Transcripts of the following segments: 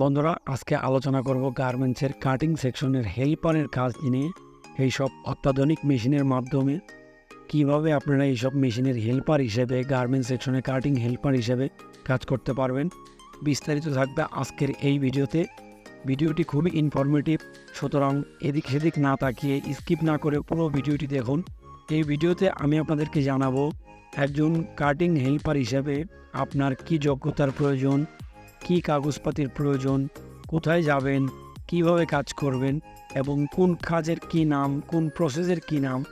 বন্ধুরা, আজকে আলোচনা করব গার্মেন্টসের কাটিং সেকশনের হেল্পারের কাজ নিয়ে, এইসব অত্যাধুনিক মেশিনের মাধ্যমে। কীভাবে আপনারা এইসব মেশিনের হেল্পার হিসেবে গার্মেন্টস সেকশনে কাটিং হেল্পার হিসেবে কাজ করতে পারবেন, বিস্তারিত থাকবে আজকের এই ভিডিওতে। ভিডিওটি খুবই ইনফরমেটিভ সুতরাং এদিক সেদিক না তাকিয়ে স্কিপ না করে পুরো ভিডিওটি দেখুন। এই ভিডিওতে আমি আপনাদেরকে জানাব, একজন কাটিং হেল্পার হিসেবে আপনার কি যোগ্যতার প্রয়োজন কি কাগজপাতির প্রয়োজন? কোথায় যাবেন? কীভাবে কাজ করবেন? এবং কোন কাজের কি নাম? কোন প্রসেসের কি নাম?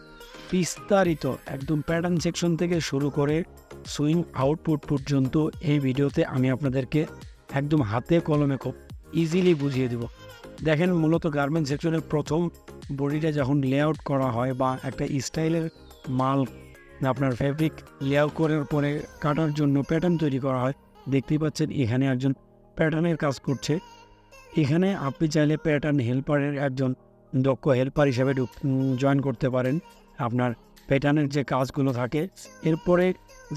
বিস্তারিত একদম প্যাটার্ন সেকশন থেকে শুরু করে সুইং আউটপুট পর্যন্ত এই ভিডিওতে আমি আপনাদেরকে একদম হাতে কলমে খুব ইজিলি বুঝিয়ে দেব। দেখেন মূলত গার্মেন্ট সেকশনের প্রথম বডিটা যখন লেআউট করা হয় বা একটা স্টাইলের মাল আপনার ফেব্রিক লেআউট করার পরে কাটার জন্য প্যাটার্ন তৈরি করা হয় দেখতেই পাচ্ছেন এখানে একজন প্যাটার্নের কাজ করছে। এখানে আপনি চাইলে প্যাটার্ন হেল্পারের একজন দক্ষ হেল্পার হিসেবে জয়েন করতে পারেন। আপনার প্যাটার্নের যে কাজগুলো থাকে, এরপরে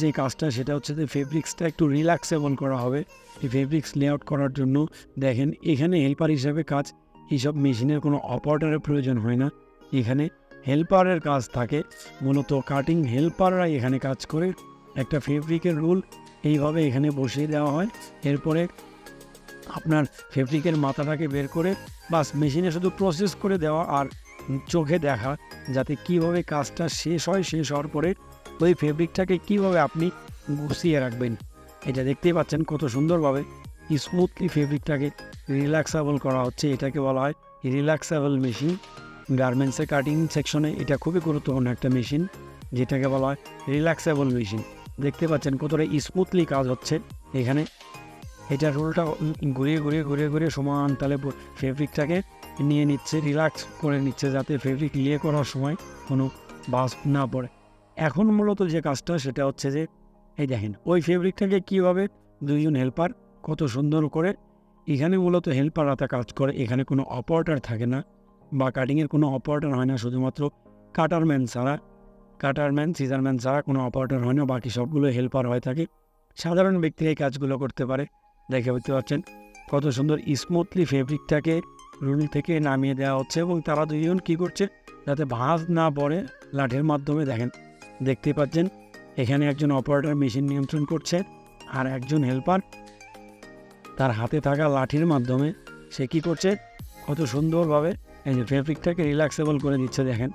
যে কাজটা সেটা হচ্ছে যে ফেব্রিক্সটা একটু রিল্যাক্সেবল করা হবে। এই ফেব্রিক্স লেআউট করার জন্য দেখেন এখানে হেল্পার হিসেবে কাজ, এইসব মেশিনের কোনো অপারেটরের প্রয়োজন হয় না। এখানে হেল্পারের কাজ থাকে। মূলত কাটিং হেল্পাররা এখানে কাজ করে। একটা ফেব্রিকের রুল এইভাবে এখানে বসিয়ে দেওয়া হয়। এরপরে আপনার ফেব্রিকের মাথাটাকে বের করে বাস মেশিনে শুধু প্রসেস করে দেওয়া আর চোখে দেখা যাতে কীভাবে কাজটা শেষ হয়, শেষ হওয়ার পরে ওই ফেব্রিকটাকে কীভাবে আপনি গুছিয়ে রাখবেন। এটা দেখতেই পাচ্ছেন কত সুন্দরভাবে স্মুথলি ফেব্রিকটাকে রিল্যাক্সেবল করা হচ্ছে। এটাকে বলা হয় রিল্যাক্সেবল মেশিন গার্মেন্টসের কাটিং সেকশনে এটা খুবই গুরুত্বপূর্ণ একটা মেশিন যেটাকে বলা হয় রিল্যাক্সেবল মেশিন দেখতে পাচ্ছেন কতটা স্মুথলি কাজ হচ্ছে এখানে। এটা রোলটা ঘুরিয়ে ঘুরিয়ে ঘুরিয়ে ঘুরিয়ে সমান তালে ফেব্রিকটাকে নিয়ে নিচ্ছে রিল্যাক্স করে নিচ্ছে যাতে ফেব্রিক ইয়ে করার সময় কোনো বাস না পড়ে। এখন মূলত যে কাজটা সেটা হচ্ছে যে, এই দেখেন, ওই ফেব্রিকটাকে কীভাবে দুইজন হেল্পার কত সুন্দর করে এখানে মূলত হেল্পার হাতে কাজ করে, এখানে কোনো অপারেটার থাকে না বা কাটিংয়ের কোনো অপারেটার হয় না, শুধুমাত্র কাটারম্যান ছাড়া কাটারম্যান সিজারম্যান ছাড়া কোনো অপারেটর হয় না বাকি সবগুলো হেল্পার হয়ে থাকে, সাধারণ ব্যক্তি এই কাজগুলো করতে পারে। দেখে বুঝতে পারছেন? কত সুন্দর স্মুথলি ফেব্রিকটাকে রুল থেকে নামিয়ে দেওয়া হচ্ছে এবং তারা দুইজন কী করছে? যাতে ভাঁজ না পড়ে লাঠির মাধ্যমে, দেখেন, দেখতে পাচ্ছেন? এখানে একজন অপারেটর মেশিন নিয়ন্ত্রণ করছে আর একজন হেল্পার তার হাতে থাকা লাঠির মাধ্যমে সে কী করছে? কত সুন্দরভাবে এই যে ফেব্রিকটাকে রিল্যাক্সেবল করে দিচ্ছে, দেখেন।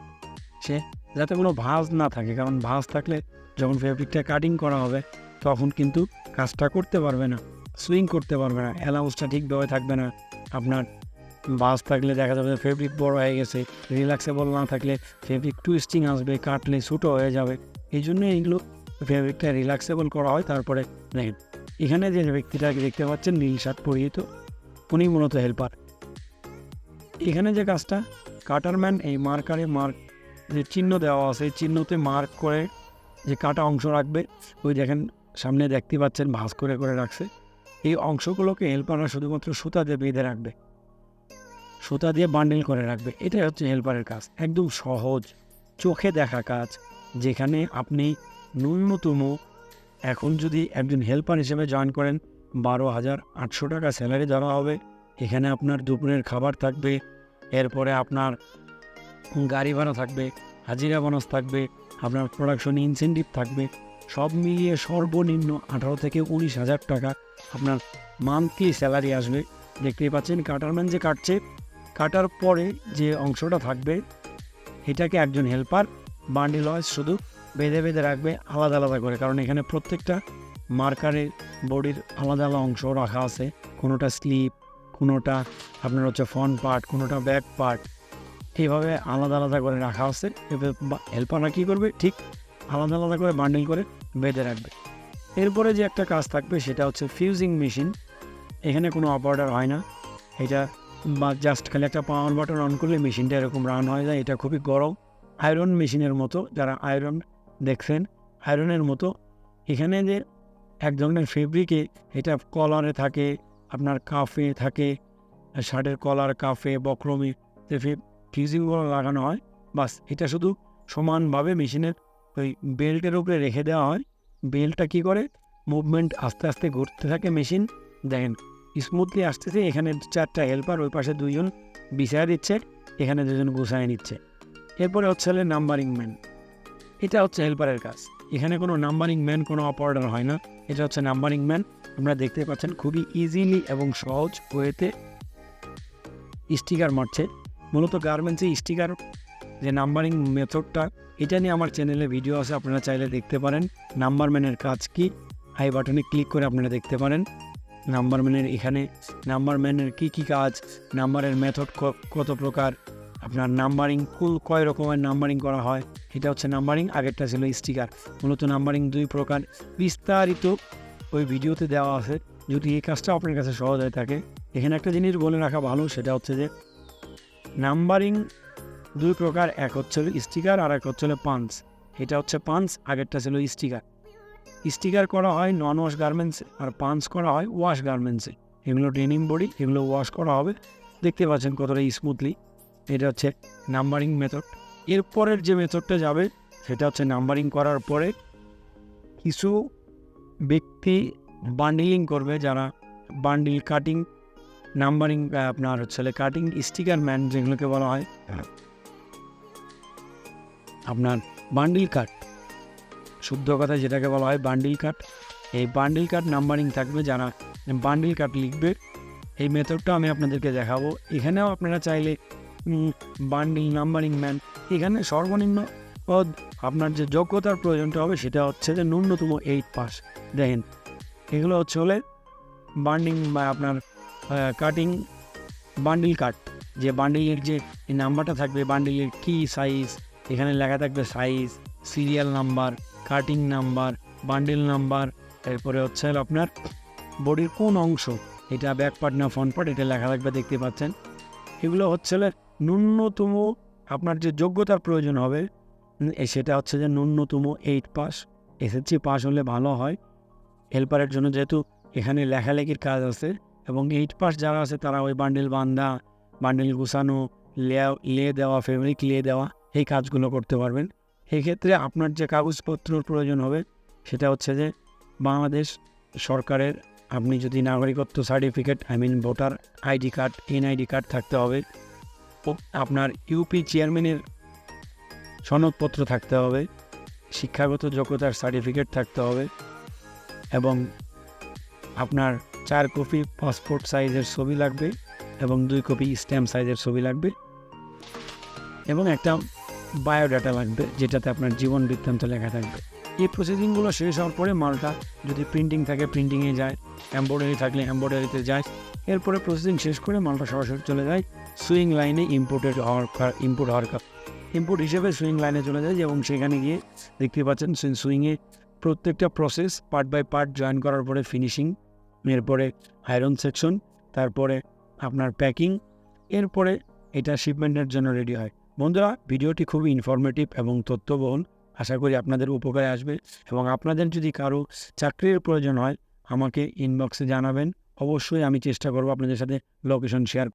সে যাতে কোনো ভাঁজ না থাকে, কারণ ভাঁজ থাকলে যখন ফেব্রিকটা কাটিং করা হবে, তখন কিন্তু কাজটা করতে পারবে না সুইং করতে পারবে না অ্যালাউন্সটা ঠিকভাবে থাকবে না। আপনার বাস থাকলে দেখা যাবে ফেব্রিক বড় হয়ে গেছে রিল্যাক্সেবল না থাকলে ফেব্রিক টুইস্টিং আসবে, কাটলে ছোটো হয়ে যাবে। এই জন্য এইগুলো ফেব্রিকটা রিল্যাক্সেবল করা হয়। তারপরে দেখেন, এখানে যে ব্যক্তিটাকে দেখতে পাচ্ছেন, নীল শার্ট পরিহিত, উনি মূলত হেল্পার এখানে যে কাজটা কাটারম্যান এই মার্কারে মার্ক যে চিহ্ন দেওয়া আছে, এই চিহ্নতে মার্ক করে যে কাটা অংশ রাখবে, ওই দেখেন সামনে দেখতে পাচ্ছেন ভাঁজ করে করে রাখছে। এই অংশগুলোকে হেল্পাররা শুধুমাত্র সুতা দিয়ে বেঁধে রাখবে। সুতা দিয়ে বান্ডেল করে রাখবে। এটাই হচ্ছে হেল্পারের কাজ। একদম সহজ, চোখে দেখা কাজ, যেখানে আপনি ন্যূনতম এখন যদি একজন হেল্পার হিসেবে জয়েন করেন, বারো হাজার আটশো টাকা স্যালারি দেওয়া হবে। এখানে আপনার দুপুরের খাবার থাকবে, এরপরে আপনার গাড়ি ভাড়া থাকবে, হাজিরা বোনাস থাকবে, আপনার প্রোডাকশন ইনসেন্টিভ থাকবে, সব মিলিয়ে সর্বনিম্ন আঠারো থেকে উনিশ হাজার টাকা আপনার মান্থলি স্যালারি আসবে। দেখতেই পাচ্ছেন কাটারম্যান যে কাটছে, কাটার পরে যে অংশটা থাকবে, এটাকে একজন হেল্পার বান্ডিল ওয়াইজ শুধু বেঁধে বেঁধে রাখবে, আলাদা আলাদা করে। কারণ এখানে প্রত্যেকটা মার্কারের বডির আলাদা আলাদা অংশ রাখা আছে। কোনোটা স্লিপ কোনোটা আপনার হচ্ছে ফ্রন্ট পার্ট কোনোটা ব্যাক পার্ট এইভাবে আলাদা আলাদা করে রাখা আছে। এবার হেল্পাররা কী করবে? ঠিক আলাদা আলাদা করে বান্ডেল করে বেঁধে রাখবে। এরপরে যে একটা কাজ থাকবে সেটা হচ্ছে ফিউজিং মেশিন এখানে কোনো অপারেটার হয় না। এটা বা জাস্ট খালি একটা পাওয়ার বাটন অন করলে মেশিনটা এরকম রান হয়ে যায়। এটা খুবই গরম। আয়রন মেশিনের মতো। যারা আয়রন দেখছেন আয়রনের মতো। এখানে যে এক ধরনের ফেব্রিকে এটা কলারে থাকে, আপনার কাফে থাকে শার্টের কলার কাফে বক্রমে, যে ফিউজিংগুলো লাগানো হয়। বাস, এটা শুধু সমানভাবে মেশিনের ওই বেল্টের উপরে রেখে দেওয়া হয়। বেল্টটা কী করে? মুভমেন্ট আস্তে আস্তে ঘুরতে থাকে মেশিন। দেখেন, স্মুথলি আসতেছে। এখানে চারটা হেল্পার, ওই পাশে দুইজন বিছায় দিচ্ছে, এখানে দুজন গুছায় নিচ্ছে। এরপরে হচ্ছে নাম্বারিং ম্যান। এটা হচ্ছে হেল্পারের কাজ। এখানে কোনো নাম্বারিং ম্যান, কোনো অপারেটর হয় না। এটা হচ্ছে নাম্বারিং ম্যান। আপনারা দেখতে পাচ্ছেন, খুবই ইজিলি এবং সহজ ওয়েতে স্টিকার মারছে। মূলত গার্মেন্টসে স্টিকার, যে নাম্বারিং মেথডটা, এটা নিয়ে আমার চ্যানেলে ভিডিও আছে, আপনারা চাইলে দেখতে পারেন। নাম্বারম্যানের কাজ কি? আই বাটনে ক্লিক করে আপনারা দেখতে পারেন। নাম্বারম্যানের এখানে নাম্বারম্যানের কী কী কাজ, নাম্বারের মেথড কত প্রকার, আপনার নাম্বারিং কুল কয় রকমের নাম্বারিং করা হয়, এটা হচ্ছে নাম্বারিং, আগেরটা ছিল স্টিকার। মূলত নাম্বারিং দুই প্রকার, বিস্তারিত ওই ভিডিওতে দেওয়া আছে। যদি এই কাজটা আপনার কাছে সহজ হয়ে থাকে, এখানে একটা জিনিস বলে রাখা ভালো, সেটা হচ্ছে যে নাম্বারিং দুই প্রকার, এক হচ্ছে স্টিকার আর এক হচ্ছে পাঞ্চ এটা হচ্ছে পাঞ্চ আগেরটা ছিল স্টিকার। স্টিকার করা হয় নন ওয়াশ গার্মেন্টসে আর পাঞ্চ করা হয় ওয়াশ গার্মেন্টসে এগুলো ডেনিম বডি এগুলো ওয়াশ করা হবে। দেখতে পাচ্ছেন কতটা স্মুথলি এটা হচ্ছে নাম্বারিং মেথড এরপরের যে মেথডটা যাবে, সেটা হচ্ছে নাম্বারিং করার পরে কিছু ব্যক্তি বান্ডিলিং করবে, যারা বান্ডিল কাটিং নাম্বারিং আপনার হচ্ছে কাটিং স্টিকার ম্যান যেগুলোকে বলা হয়। আপনার বান্ডিল কাট শুদ্ধ কথা যেটাকে বলা হয় বান্ডিল কাট এই বান্ডিল কাট নাম্বারিং থাকবে যারা বান্ডিল কাট লিখবে এই মেথডটা আমি আপনাদেরকে দেখাবো। এখানেও আপনারা চাইলে বান্ডিল নাম্বারিং ম্যান এখানে সর্বনিম্ন পদ আপনার যে যোগ্যতার প্রয়োজনটা হবে সেটা হচ্ছে যে ন্যূনতম এইট পাস দেখেন এগুলো হচ্ছে হলে বান্ডিং বা আপনার কাটিং বান্ডিল কাট যে বান্ডিলের যে নাম্বারটা থাকবে বান্ডিলের কি সাইজ এখানে লেখা থাকবে size serial number cutting number bundle number এরপরে হচ্ছে আপনার বডির কোন অংশ, এটা ব্যাক পার্ট না ফ্রন্ট পার্ট এটা লেখা থাকবে, দেখতে পাচ্ছেন। এগুলো হচ্ছে ন্যূনতম আপনার যে যোগ্যতার প্রয়োজন হবে সেটা হচ্ছে যে ন্যূনতম এইট পাস এসএসসি পাস হলে ভালো হয়। হেল্পারের জন্য যেহেতু এখানে লেখালেখির কাজ আছে এবং এইট পাস যারা আছে তারা ওই বান্ডেল বান্ধা, বান্ডেল গুছানো, লে দেওয়া ফেব্রিক লে দেওয়া, এই কাজগুলো করতে পারবেন। এই ক্ষেত্রে আপনার যে কাগজপত্রর প্রয়োজন হবে, সেটা হচ্ছে যে বাংলাদেশ সরকারের আপনি যদি নাগরিকত্ব certificate I mean voter ID card NID card থাকতে হবে। আপনার ইউপি চেয়ারম্যানের সনদপত্র থাকতে হবে। শিক্ষাগত যোগ্যতার সার্টিফিকেট থাকতে হবে। এবং আপনার চার কপি পাসপোর্ট সাইজের ছবি লাগবে এবং দুই কপি স্ট্যাম্প সাইজের ছবি লাগবে এবং একটা বায়োডাটা লাগবে যেটাতে আপনার জীবন বৃত্তান্ত লেখা থাকবে। এই প্রসেসিংগুলো শেষ হওয়ার পরে মালটা যদি প্রিন্টিং থাকে প্রিন্টিংয়ে যায় এম্ব্রয়ডারি থাকলে এম্ব্রয়ডারিতে যায়, এরপরে প্রসেসিং শেষ করে মালটা সরাসরি চলে যায় সুইং লাইনে ইম্পোর্টেড হওয়ার ইম্পোর্ট হওয়ার ইম্পোর্ট হিসেবে সুইং লাইনে চলে যায় এবং সেখানে গিয়ে দেখতে পাচ্ছেন সুইংয়ে প্রত্যেকটা process part by part join করার পরে ফিনিশিং এরপরে আয়রন সেকশন তারপরে আপনার প্যাকিং এরপরে এটা শিপমেন্টের জন্য রেডি হয়। বন্ধুরা, ভিডিওটি খুবই ইনফরমেটিভ এবং তথ্যবহুল। আশা করি আপনাদের উপকারে আসবে এবং আপনাদের যদি কারও চাকরির প্রয়োজন হয়, আমাকে ইনবক্সে জানাবেন। অবশ্যই আমি চেষ্টা করব আপনাদের সাথে লোকেশন শেয়ার